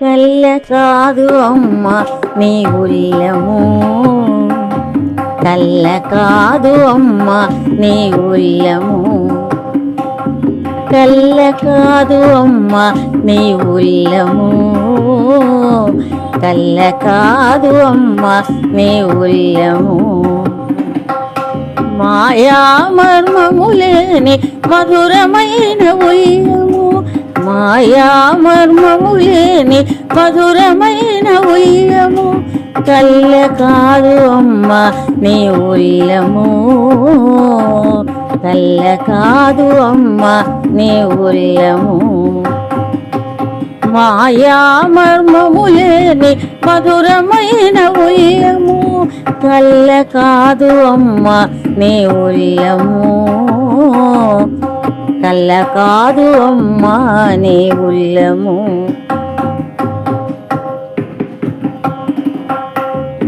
కల్ల కాదు అమ్మ నీ ఉల్లము కల్ల కాదు అమ్మ నీ ఉల్లము కల్ల కాదు అమ్మ నీ ఉల్లము కల్ల కాదు అమ్మ నీ ఉల్లము మాయా మర్మములేని మధురమైన ఉల్లము మాయా మర్మము లేని మధురమైన ఉయ్యము. కళ్ళ కాదు అమ్మ నీ ఉల్లము కళ్ళ కాదు అమ్మ నీ ఉల్లము మాయా మర్మము లేని మధురమైన ఉయ్యము. కళ్ళ కాదు అమ్మ నీ ఉల్లము నల్ల కాదు అమ్మా నీ ఉల్లము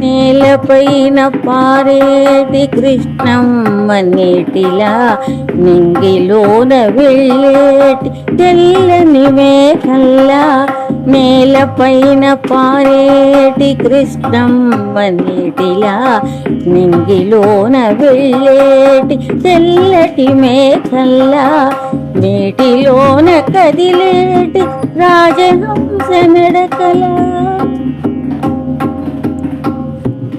నేలపైన పారేది కృష్ణమ్మ నీటిలా నింగిలోన వెళ్ళేటి తెల్లని మేఘల్లా నేలపైన పారేటి కృష్ణమ్మ నీటిలా నింగిలోన వెళ్ళేటి తెల్లటి మేఘల్లా నీటిలోన కదిలేటి రాజహంస నడకలా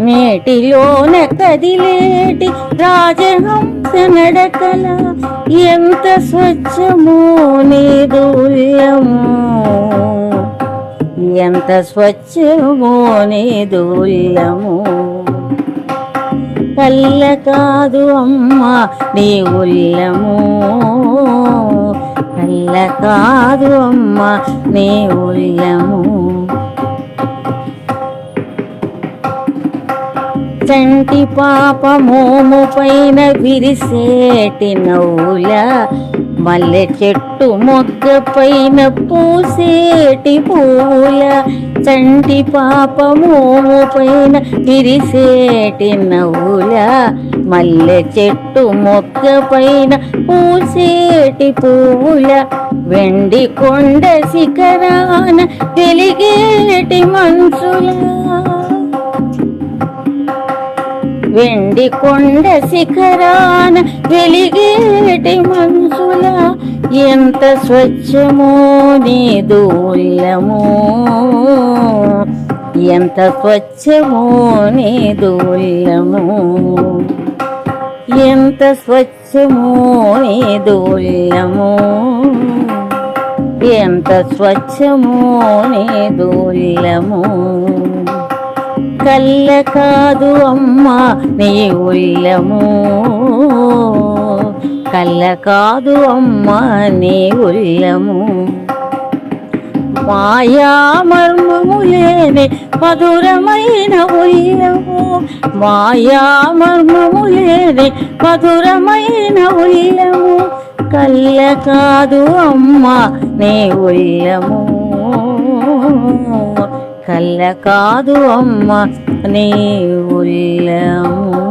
నేటిలోన కదిలేటి రాజహంస నడకల ఎంత స్వచ్ఛమో నీదుల్యము ఎంత స్వచ్ఛమో నీదుల్యము కళ్ళ కాదు అమ్మ నీ ఉల్లము. కళ్ళ కాదు అమ్మ నీ ఉల్లము. చంటి పాప మోము పైన విరిసేటి నవ్వుల మల్లె చెట్టు మొగ్గ పైన పూసేటి పూల చంటి పాప మోము పైన విరిసేటి నవ్వుల మల్లె చెట్టు మొగ్గ పైన పూసేటి పూల వెండి కొండ శిఖరాన వెలిగేటి మనుషులా. వెండి కొండ శిఖరాన వెలిగేటి మనసుల ఎంత స్వచ్ఛమో నీ దూల్యము ఎంత స్వచ్ఛమో నీ దూల్యము ఎంత స్వచ్ఛమో నీ దూల్యము ఎంత స్వచ్ఛమో నీ దూల్యము కల్ల కాదు అమ్మ నీ ఉల్లము. కల్ల కాదు అమ్మ నీ ఉల్లము. మాయా మర్మము లేని మధురమైన ఉల్లము. మాయా మర్మము లేని మధురమైన ఉల్లము. కల్ల కాదు అమ్మ నీ ఉల్లము. కళ్ళ కాదు అమ్మ నీ ఉల్లము